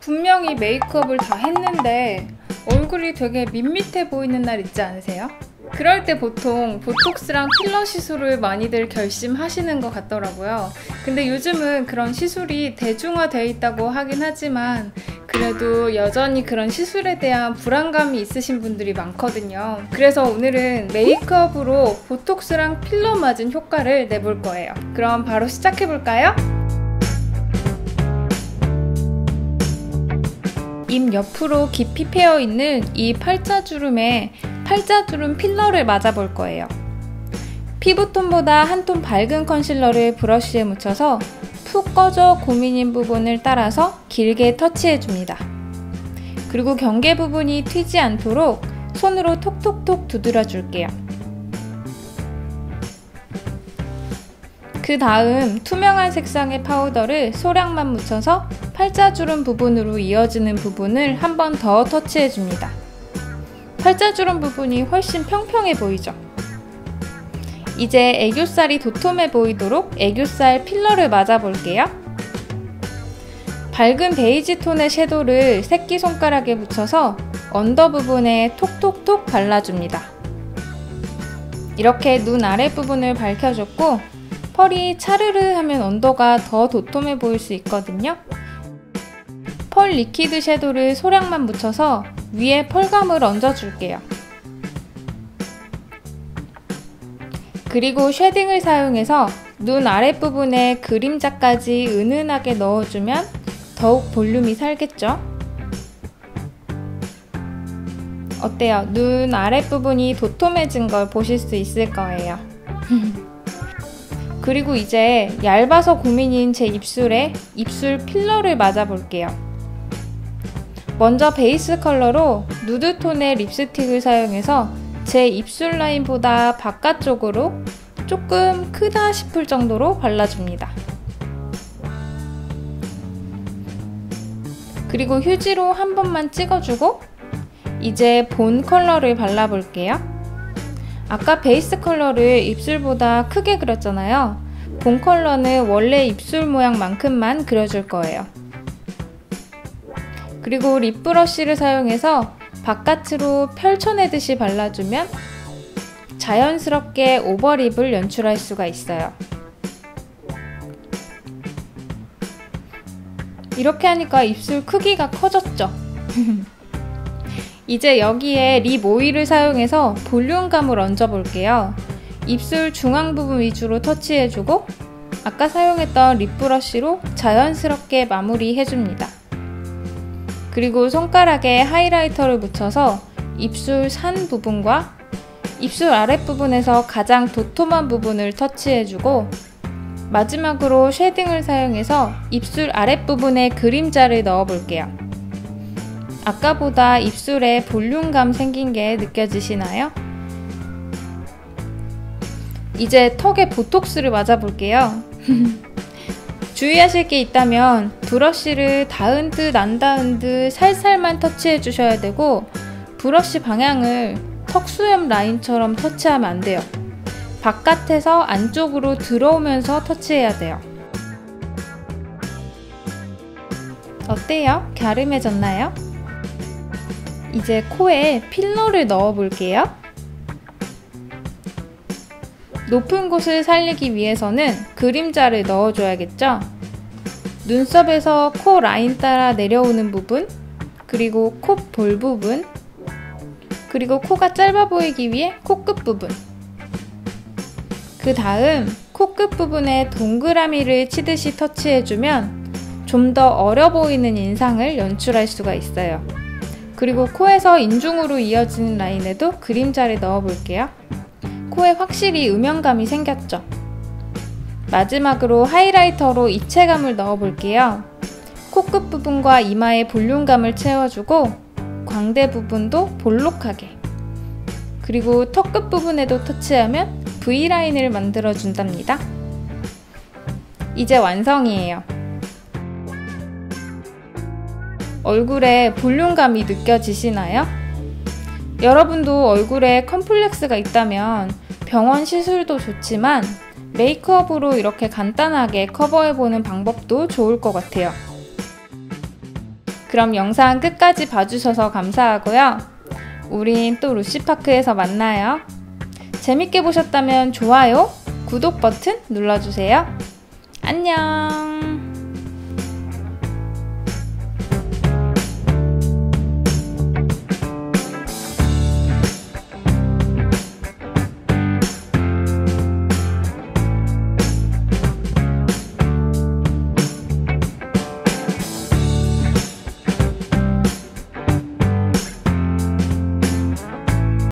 분명히 메이크업을 다 했는데 얼굴이 되게 밋밋해 보이는 날 있지 않으세요? 그럴 때 보통 보톡스랑 필러 시술을 많이들 결심하시는 것 같더라고요. 근데 요즘은 그런 시술이 대중화되어 있다고 하긴 하지만 그래도 여전히 그런 시술에 대한 불안감이 있으신 분들이 많거든요. 그래서 오늘은 메이크업으로 보톡스랑 필러 맞은 효과를 내볼 거예요. 그럼 바로 시작해볼까요? 입 옆으로 깊이 패어 있는 이 팔자주름에 팔자주름 필러를 맞아볼 거예요. 피부톤보다 한 톤 밝은 컨실러를 브러쉬에 묻혀서 푹 꺼져 고민인 부분을 따라서 길게 터치해줍니다. 그리고 경계 부분이 튀지 않도록 손으로 톡톡톡 두드려 줄게요. 그 다음 투명한 색상의 파우더를 소량만 묻혀서 팔자주름 부분으로 이어지는 부분을 한 번 더 터치해줍니다. 팔자주름 부분이 훨씬 평평해 보이죠? 이제 애교살이 도톰해 보이도록 애교살 필러를 맞아볼게요. 밝은 베이지 톤의 섀도를 새끼손가락에 묻혀서 언더 부분에 톡톡톡 발라줍니다. 이렇게 눈 아랫부분을 밝혀줬고 펄이 차르르 하면 언더가 더 도톰해 보일 수 있거든요. 펄 리퀴드 섀도를 소량만 묻혀서 위에 펄감을 얹어줄게요. 그리고 쉐딩을 사용해서 눈 아랫부분에 그림자까지 은은하게 넣어주면 더욱 볼륨이 살겠죠? 어때요? 눈 아랫부분이 도톰해진 걸 보실 수 있을 거예요. 그리고 이제 얇아서 고민인 제 입술에 입술 필러를 맞아볼게요. 먼저 베이스 컬러로 누드톤의 립스틱을 사용해서 제 입술 라인보다 바깥쪽으로 조금 크다 싶을 정도로 발라줍니다. 그리고 휴지로 한 번만 찍어주고 이제 본 컬러를 발라볼게요. 아까 베이스 컬러를 입술보다 크게 그렸잖아요. 본 컬러는 원래 입술 모양만큼만 그려줄 거예요. 그리고 립 브러쉬를 사용해서 바깥으로 펼쳐내듯이 발라주면 자연스럽게 오버립을 연출할 수가 있어요. 이렇게 하니까 입술 크기가 커졌죠? 이제 여기에 립 오일을 사용해서 볼륨감을 얹어볼게요. 입술 중앙 부분 위주로 터치해주고 아까 사용했던 립 브러쉬로 자연스럽게 마무리해줍니다. 그리고 손가락에 하이라이터를 묻혀서 입술 산 부분과 입술 아랫부분에서 가장 도톰한 부분을 터치해주고 마지막으로 쉐딩을 사용해서 입술 아랫부분에 그림자를 넣어볼게요. 아까보다 입술에 볼륨감 생긴 게 느껴지시나요? 이제 턱에 보톡스를 맞아볼게요. 주의하실 게 있다면 브러쉬를 닿은 듯 안 닿은 듯 살살만 터치해 주셔야 되고 브러쉬 방향을 턱수염 라인처럼 터치하면 안 돼요. 바깥에서 안쪽으로 들어오면서 터치해야 돼요. 어때요? 갸름해졌나요? 이제 코에 필러를 넣어 볼게요. 높은 곳을 살리기 위해서는 그림자를 넣어줘야겠죠? 눈썹에서 코 라인 따라 내려오는 부분, 그리고 코볼 부분, 그리고 코가 짧아 보이기 위해 코끝 부분. 그 다음 코끝 부분에 동그라미를 치듯이 터치해주면 좀 더 어려 보이는 인상을 연출할 수가 있어요. 그리고 코에서 인중으로 이어지는 라인에도 그림자를 넣어볼게요. 코에 확실히 음영감이 생겼죠. 마지막으로 하이라이터로 입체감을 넣어볼게요. 코끝 부분과 이마의 볼륨감을 채워주고 광대 부분도 볼록하게 그리고 턱 끝 부분에도 터치하면 V라인을 만들어준답니다. 이제 완성이에요. 얼굴에 볼륨감이 느껴지시나요? 여러분도 얼굴에 컴플렉스가 있다면 병원 시술도 좋지만 메이크업으로 이렇게 간단하게 커버해보는 방법도 좋을 것 같아요. 그럼 영상 끝까지 봐주셔서 감사하고요. 우린 또 루시파크에서 만나요. 재밌게 보셨다면 좋아요, 구독 버튼 눌러주세요. 안녕!